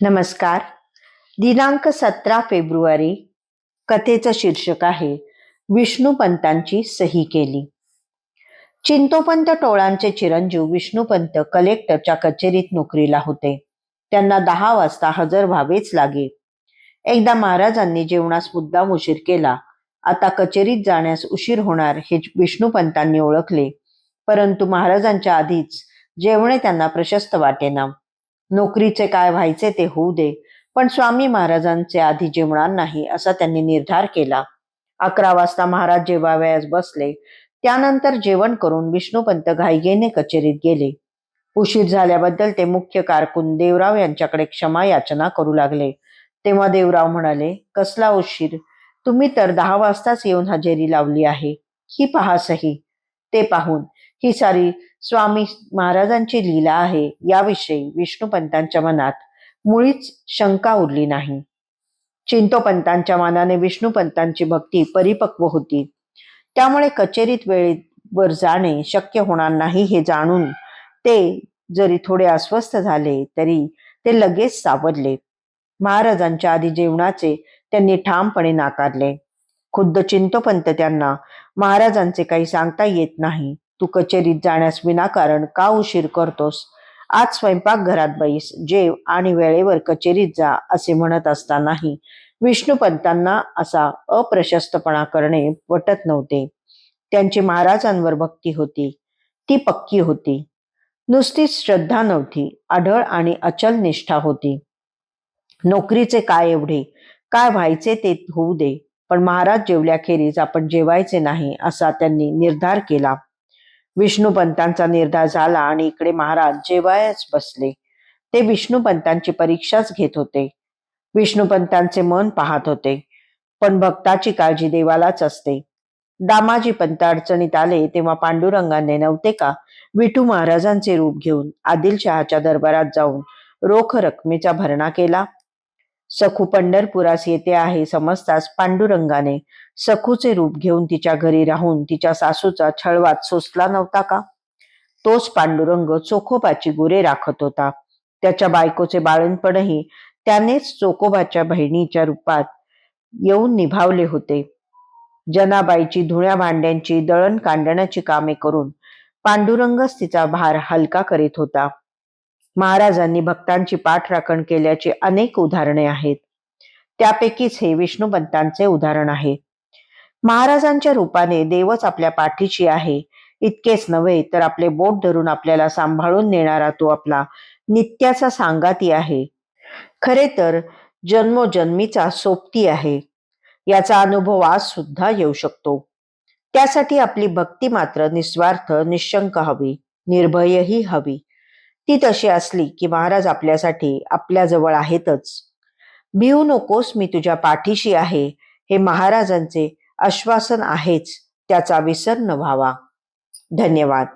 नमस्कार. दिनांक सतरा फेब्रुवारी कथेचं शीर्षक आहे विष्णुपंतांची सही केली. चिंतोपंत टोळांचे चिरंजीव विष्णुपंत कलेक्टरच्या कचेरीत नोकरीला होते. त्यांना दहा वाजता हजर व्हावेच लागे. एकदा महाराजांनी जेवणास मुद्दाम उशीर केला. आता कचेरीत जाण्यास उशीर होणार हे विष्णुपंतांनी ओळखले. परंतु महाराजांच्या आधीच जेवणे त्यांना प्रशस्त वाटेना. नोकरीचे काय व्हायचे ते होऊ दे. पण स्वामी महाराजांचे आधी जेवणार नाही असा त्यांनी निर्धार केला. अकरा वाजता महाराज जेवावयास बसले त्यानंतर जेवण करून विष्णुपंत घाईगेने कचेरीत गेले. उशीर झाल्याबद्दल ते मुख्य कारकून देवराव यांच्याकडे क्षमा याचना करू लागले. तेव्हा देवराव म्हणाले कसला उशीर? तुम्ही तर दहा वाजताच येऊन हजेरी लावली आहे. ही पहा सही. ते पाहून. ही सारी स्वामी महाराजांची लीला आहे. याविषयी विष्णुपंतांच्या मनात मुळीच शंका उरली नाही. चिंतोपंतांच्या मनाने विष्णुपंतांची भक्ती परिपक्व होती. त्यामुळे कचेरीत वेळेवर जाणे शक्य होणार नाही हे जाणून ते जरी थोडे अस्वस्थ झाले तरी ते लगेच सावरले. महाराजांच्या आधी जेवणाचे त्यांनी ठामपणे नाकारले. खुद्द चिंतोपंत त्यांना महाराजांचे काही सांगता येत नाही. तू कचेरीत जाण्यास विनाकारण का उशीर करतोस? आज स्वयंपाकघरात बैस जेव आणि वेळेवर कचेरीत जा असे म्हणत असतानाही विष्णुपंतांना असा अप्रशस्तपणा करणे पटत नव्हते. त्यांची महाराजांवर भक्ती होती. ती पक्की होती. नुसतीच श्रद्धा नव्हती. आढळ आणि अचल निष्ठा होती. नोकरीचे काय एवढे? काय व्हायचे ते होऊ दे. पण महाराज जेवल्याखेरीज आपण जेवायचे नाही असा त्यांनी निर्धार केला. विष्णुपंतांचा निर्धार झाला आणि इकडे महाराज जेवायच बसले. ते विष्णुपंतांची परीक्षाच घेत होते. विष्णुपंतांचे मन पाहत होते पण भक्ताची काळजी देवालाच असते. दामाजी पंत अडचणीत आले तेव्हा पांडुरंगाने नव्हते का विठू महाराजांचे रूप घेऊन आदिलशहाच्या दरबारात जाऊन रोख रकमेचा भरणा केला? सखू पंढरपुरास येते आहे समजताच पांडुरंगाने सखूचे रूप घेऊन तिच्या घरी राहून तिच्या सासूचा छळवात सोसला नव्हता का? तोच पांडुरंग चोखोबाची गुरे राखत होता. त्याच्या बायकोचे बाळणपणही त्यानेच चोकोबाच्या बहिणीच्या रूपात येऊन निभावले होते. जनाबाईची धुण्या भांड्यांची दळण कांडण्याची कामे करून पांडुरंगच तिचा भार हलका करीत होता. महाराजांनी भक्तांची पाठराखण केल्याची अनेक उदाहरणे आहेत. त्यापैकीच हे विष्णुपंतांचे उदाहरण आहे. महाराजांच्या रूपाने देवच आपल्या पाठीची आहे. इतकेच नव्हे तर आपले बोट धरून आपल्याला सांभाळून नेणारा तो आपला नित्याचा सांगाती आहे. खरे तर जन्मोजन्मीचा सोबती आहे. याचा अनुभव आज सुद्धा येऊ शकतो. त्यासाठी आपली भक्ती मात्र निस्वार्थ निशंक हवी निर्भयही हवी. ती तशी असली की महाराज आपल्यासाठी आपल्याजवळ आहेतच. भिवू नकोस मी तुझ्या पाठीशी आहे. हे महाराजांचे आश्वासन आहेच. त्याचा विसर न व्हावा. धन्यवाद.